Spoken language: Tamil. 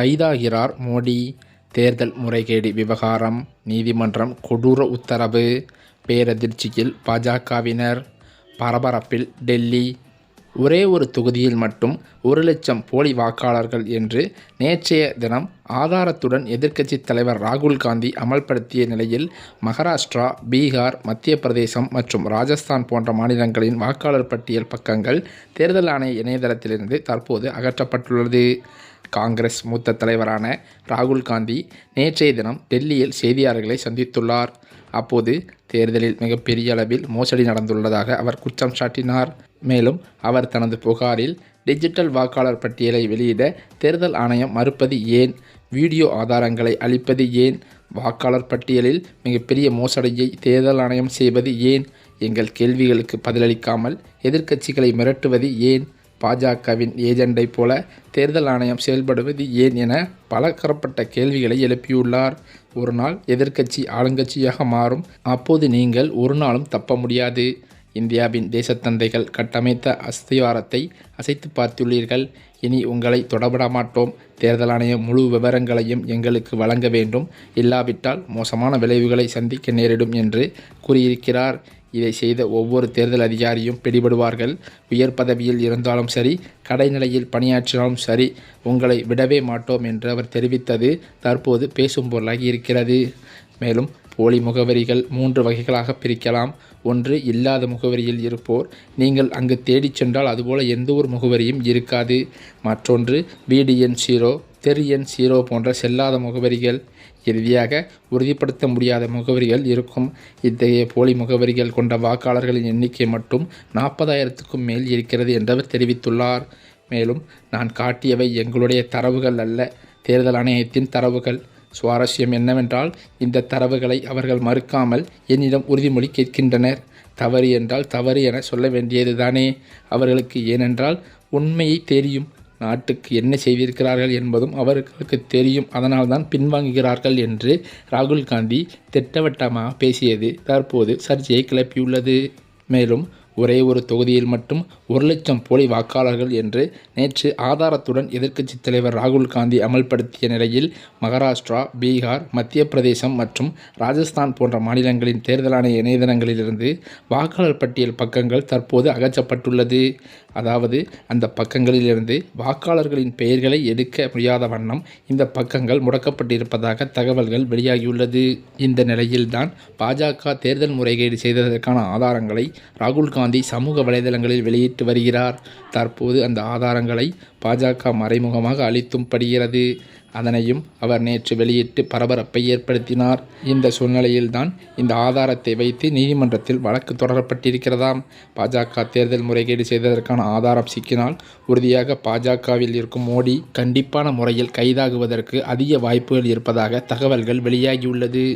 கைதாகிறார் மோடி. தேர்தல் முறைகேடு விவகாரம் நீதிமன்றம் கொடூர உத்தரவு பேரதிர்ச்சியில் பாஜகவினர் பரபரப்பில் டெல்லி. ஒரே ஒரு தொகுதியில் மட்டும் ஒரு லட்சம் போலி வாக்காளர்கள் என்று நேற்றைய தினம் ஆதாரத்துடன் எதிர்க்கட்சி தலைவர் ராகுல் காந்தி அமல்படுத்திய நிலையில் மகாராஷ்டிரா பீகார் மத்திய பிரதேசம் மற்றும் ராஜஸ்தான் போன்ற மாநிலங்களின் வாக்காளர் பட்டியல் பக்கங்கள் தேர்தல் ஆணைய இணையதளத்திலிருந்து தற்போது அகற்றப்பட்டுள்ளது. காங்கிரஸ் மூத்த தலைவரான ராகுல் காந்தி நேற்றைய தினம் டெல்லியில் செய்தியாளர்களை சந்தித்துள்ளார். அப்போது தேர்தலில் மிகப்பெரிய அளவில் மோசடி நடந்துள்ளதாக அவர் குற்றம் சாட்டினார். மேலும் அவர் தனது புகாரில் டிஜிட்டல் வாக்காளர் பட்டியலை வெளியிட தேர்தல் ஆணையம் மறுப்பது ஏன்? வீடியோ ஆதாரங்களை அளிப்பது ஏன்? வாக்காளர் பட்டியலில் மிகப்பெரிய மோசடியை தேர்தல் ஆணையம் செய்வது ஏன்? எங்கள் கேள்விகளுக்கு பதிலளிக்காமல் எதிர்க்கட்சிகளை மிரட்டுவது ஏன்? பாஜகவின் ஏஜெண்டை போல தேர்தல் ஆணையம் செயல்படுவது ஏன் என பலதரப்பட்ட கேள்விகளை எழுப்பியுள்ளார். ஒரு நாள் எதிர்க்கட்சி ஆளுங்கட்சியாக மாறும். அப்போது நீங்கள் ஒரு நாளும் தப்ப முடியாது. இந்தியாவின் தேசத்தந்தைகள் கட்டமைத்த அஸ்திவாரத்தை அசைத்து பார்த்துள்ளீர்கள். இனி உங்களை தொடபட மாட்டோம். தேர்தல் ஆணையம் முழு விவரங்களையும் எங்களுக்கு வழங்க வேண்டும். இல்லாவிட்டால் மோசமான விளைவுகளை சந்திக்க நேரிடும் என்று கூறியிருக்கிறார். இதை செய்த ஒவ்வொரு தேர்தல் அதிகாரியும் பிடிபடுவார்கள். உயர் பதவியில் இருந்தாலும் சரி கடைநிலையில் பணியாற்றினாலும் சரி உங்களை விடவே மாட்டோம் என்று அவர் தெரிவித்தது. தற்போது பேசும் பொருளாகி இருக்கிறது. மேலும் போலி முகவரிகள் மூன்று வகைகளாக பிரிக்கலாம். ஒன்று இல்லாத முகவரியில் இருப்போர். நீங்கள் அங்கு தேடிச் சென்றால் அதுபோல எந்த ஒரு முகவரியும் இருக்காது. மற்றொன்று பிடிஎன் ஜீரோ தெரு எண் ஜீரோ போன்ற செல்லாத முகவரிகள் இறுதியாக உறுதிப்படுத்த முடியாத முகவரிகள் இருக்கும். இத்தகைய போலி முகவரிகள் கொண்ட வாக்காளர்களின் எண்ணிக்கை மட்டும் நாற்பதாயிரத்துக்கும் மேல் இருக்கிறது என்றவர் தெரிவித்துள்ளார். மேலும் நான் காட்டியவை எங்களுடைய தரவுகள் அல்ல. தேர்தல் ஆணையத்தின் தரவுகள். சுவாரஸ்யம் என்னவென்றால் இந்த தரவுகளை அவர்கள் மறுக்காமல் என்னிடம் உறுதிமொழி கேட்கின்றனர். தவறு என்றால் தவறு என சொல்ல வேண்டியது தானே அவர்களுக்கு ஏனென்றால் உண்மையை தெரியும். நாட்டுக்கு என்ன செய்திருக்கிறார்கள் என்பதும் அவர்களுக்கு தெரியும். அதனால்தான் பின்வாங்குகிறார்கள் என்று ராகுல் காந்தி திட்டவட்டமாக பேசியது தற்போது சர்ச்சையை கிளப்பியுள்ளது. மேலும் ஒரே ஒரு தொகுதியில் மட்டும் ஒரு லட்சம் போலி வாக்காளர்கள் என்று நேற்று ஆதாரத்துடன் எதிர்க்கட்சி தலைவர் ராகுல் காந்தி அமல்படுத்திய நிலையில் மகாராஷ்டிரா பீகார் மத்திய பிரதேசம் மற்றும் ராஜஸ்தான் போன்ற மாநிலங்களின் தேர்தல் ஆணைய இணையதளங்களிலிருந்து வாக்காளர் பட்டியல் பக்கங்கள் தற்போது அகற்றப்பட்டுள்ளது. அதாவது அந்த பக்கங்களிலிருந்து வாக்காளர்களின் பெயர்களை எடுக்க முடியாத வண்ணம் இந்த பக்கங்கள் முடக்கப்பட்டிருப்பதாக தகவல்கள் வெளியாகியுள்ளது. இந்த நிலையில்தான் பாஜக தேர்தல் முறைகேடு செய்ததற்கான ஆதாரங்களை ராகுல் காந்தி காந்தி சமூக வலைதளங்களில் வெளியிட்டு வருகிறார். தற்போது அந்த ஆதாரங்களை பாஜக மறைமுகமாக அளித்தும் படுகிறது. அதனையும் அவர் நேற்று வெளியிட்டு பரபரப்பை ஏற்படுத்தினார். இந்த சூழ்நிலையில்தான் இந்த ஆதாரத்தை வைத்து நீதிமன்றத்தில் வழக்கு தொடரப்பட்டிருக்கிறதாம். பாஜக தேர்தல் முறைகேடு செய்ததற்கான ஆதாரம் சிக்கினால் உறுதியாக பாஜகவில் இருக்கும் மோடி கண்டிப்பான முறையில் கைதாகுவதற்கு அதிக வாய்ப்புகள் இருப்பதாக தகவல்கள் வெளியாகியுள்ளது.